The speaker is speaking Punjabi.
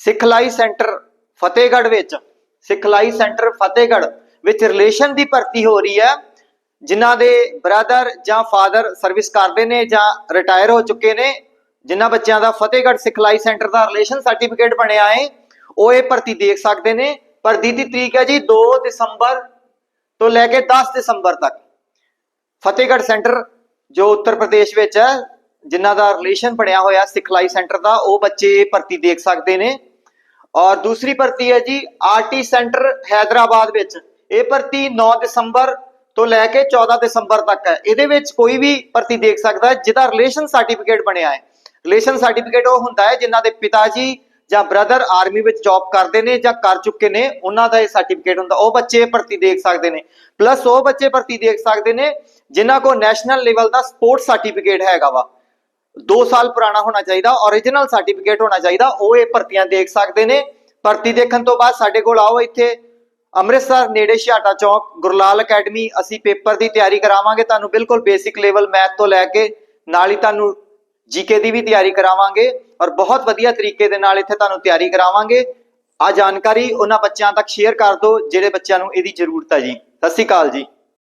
ਸਿਖਲਾਈ ਸੈਂਟਰ ਫਤਿਹਗੜ੍ਹ ਵਿੱਚ, ਸਿਖਲਾਈ ਸੈਂਟਰ ਫਤਿਹਗੜ੍ਹ ਵਿੱਚ ਰਿਲੇਸ਼ਨ ਦੀ ਭਰਤੀ ਹੋ ਰਹੀ ਹੈ, ਜਿਨ੍ਹਾਂ ਦੇ ਬ੍ਰਦਰ ਜਾਂ ਫਾਦਰ ਸਰਵਿਸ ਕਰਦੇ ਨੇ ਜਾਂ ਰਿਟਾਇਰ ਹੋ ਚੁੱਕੇ ਨੇ, ਜਿਨ੍ਹਾਂ ਬੱਚਿਆਂ ਦਾ ਫਤਿਹਗੜ੍ਹ ਸਿਖਲਾਈ ਸੈਂਟਰ ਦਾ ਰਿਲੇਸ਼ਨ ਸਰਟੀਫਿਕੇਟ ਬਣਿਆ ਹੈ, ਉਹ ਇਹ ਭਰਤੀ ਦੇਖ ਸਕਦੇ ਨੇ। ਭਰਤੀ ਦੀ ਤਰੀਕ ਹੈ ਜੀ 2 ਦਸੰਬਰ ਤੋਂ ਲੈ ਕੇ 10 ਦਸੰਬਰ ਤੱਕ। ਫਤਿਹਗੜ੍ਹ ਸੈਂਟਰ ਜੋ ਉੱਤਰ ਪ੍ਰਦੇਸ਼ ਵਿੱਚ ਹੈ, ਜਿਨ੍ਹਾਂ ਦਾ ਰਿਲੇਸ਼ਨ ਬਣਿਆ ਹੋਇਆ ਸਿਖਲਾਈ ਸੈਂਟਰ ਦਾ, ਉਹ ਬੱਚੇ ਇਹ ਭਰਤੀ ਦੇਖ ਸਕਦੇ ਨੇ। ਔਰ ਦੂਸਰੀ ਭਰਤੀ ਹੈ ਜੀ ਆਰਟੀ ਸੈਂਟਰ ਹੈਦਰਾਬਾਦ ਵਿੱਚ। ਇਹ ਭਰਤੀ 9 ਦਸੰਬਰ ਤੋਂ ਲੈ ਕੇ 14 ਦਸੰਬਰ ਤੱਕ ਹੈ। ਇਹਦੇ ਵਿੱਚ ਕੋਈ ਵੀ ਭਰਤੀ ਦੇਖ ਸਕਦਾ ਜਿਹਦਾ ਰਿਲੇਸ਼ਨ ਸਰਟੀਫਿਕੇਟ ਬਣਿਆ ਹੈ। ਰਿਲੇਸ਼ਨ ਸਰਟੀਫਿਕੇਟ ਉਹ ਹੁੰਦਾ ਹੈ ਜਿਨ੍ਹਾਂ ਦੇ ਪਿਤਾ ਜੀ ਜਾਂ ਬ੍ਰਦਰ ਆਰਮੀ ਵਿੱਚ ਜੌਬ ਕਰਦੇ ਨੇ ਜਾਂ ਕਰ ਚੁੱਕੇ ਨੇ, ਉਹਨਾਂ ਦਾ ਇਹ ਸਰਟੀਫਿਕੇਟ ਹੁੰਦਾ। ਉਹ ਬੱਚੇ ਇਹ ਭਰਤੀ ਦੇਖ ਸਕਦੇ ਨੇ। ਪਲੱਸ ਉਹ ਬੱਚੇ ਭਰਤੀ ਦੇਖ ਸਕਦੇ ਨੇ, ਜਿਨ੍ਹਾਂ ਕੋਲ ਨੈਸ਼ਨਲ ਲੈਵਲ ਦਾ ਸਪੋਰਟ ਸਰਟੀਫਿਕੇਟ ਹੈਗਾ ਵਾ। 2 ਸਾਲ ਪੁਰਾਣਾ ਹੋਣਾ ਚਾਹੀਦਾ origignal ਸਰਟੀਫਿਕੇਟ ਹੋਣਾ ਚਾਹੀਦਾ, ਉਹ ਇਹ ਭਰਤੀਆਂ ਦੇਖ ਸਕਦੇ ਨੇ। ਭਰਤੀ ਦੇਖਣ ਤੋਂ ਬਾਅਦ ਸਾਡੇ ਕੋਲ ਆਓ ਇੱਥੇ, ਅੰਮ੍ਰਿਤਸਰ ਨੇੜੇ ਛਾਟਾ ਚੌਕ, ਗੁਰਲਾਲ ਅਕੈਡਮੀ, ਅਸੀਂ ਪੇਪਰ ਦੀ ਤਿਆਰੀ ਕਰਾਵਾਂਗੇ, ਤੁਹਾਨੂੰ ਬਿਲਕੁਲ ਬੇਸਿਕ ਲੈਵਲ ਮੈਥ ਤੋਂ ਲੈ ਕੇ, ਨਾਲ ਹੀ ਤੁਹਾਨੂੰ ਜੀਕੇ ਦੀ ਵੀ ਤਿਆਰੀ ਕਰਾਵਾਂਗੇ, ਔਰ ਬਹੁਤ ਵਧੀਆ ਤਰੀਕੇ ਦੇ ਨਾਲ ਇੱਥੇ ਤੁਹਾਨੂੰ ਤਿਆਰੀ ਕਰਾਵਾਂਗੇ। ਆ ਜਾਣਕਾਰੀ ਉਹਨਾਂ ਬੱਚਿਆਂ ਤੱਕ ਸ਼ੇਅਰ ਕਰ ਦਿਓ, ਜਿਹੜੇ ਬੱਚਿਆਂ ਨੂੰ ਇਹਦੀ ਜ਼ਰੂਰਤ ਹੈ ਜੀ। ਸਤਿ ਸ਼੍ਰੀ ਅਕਾਲ ਜੀ।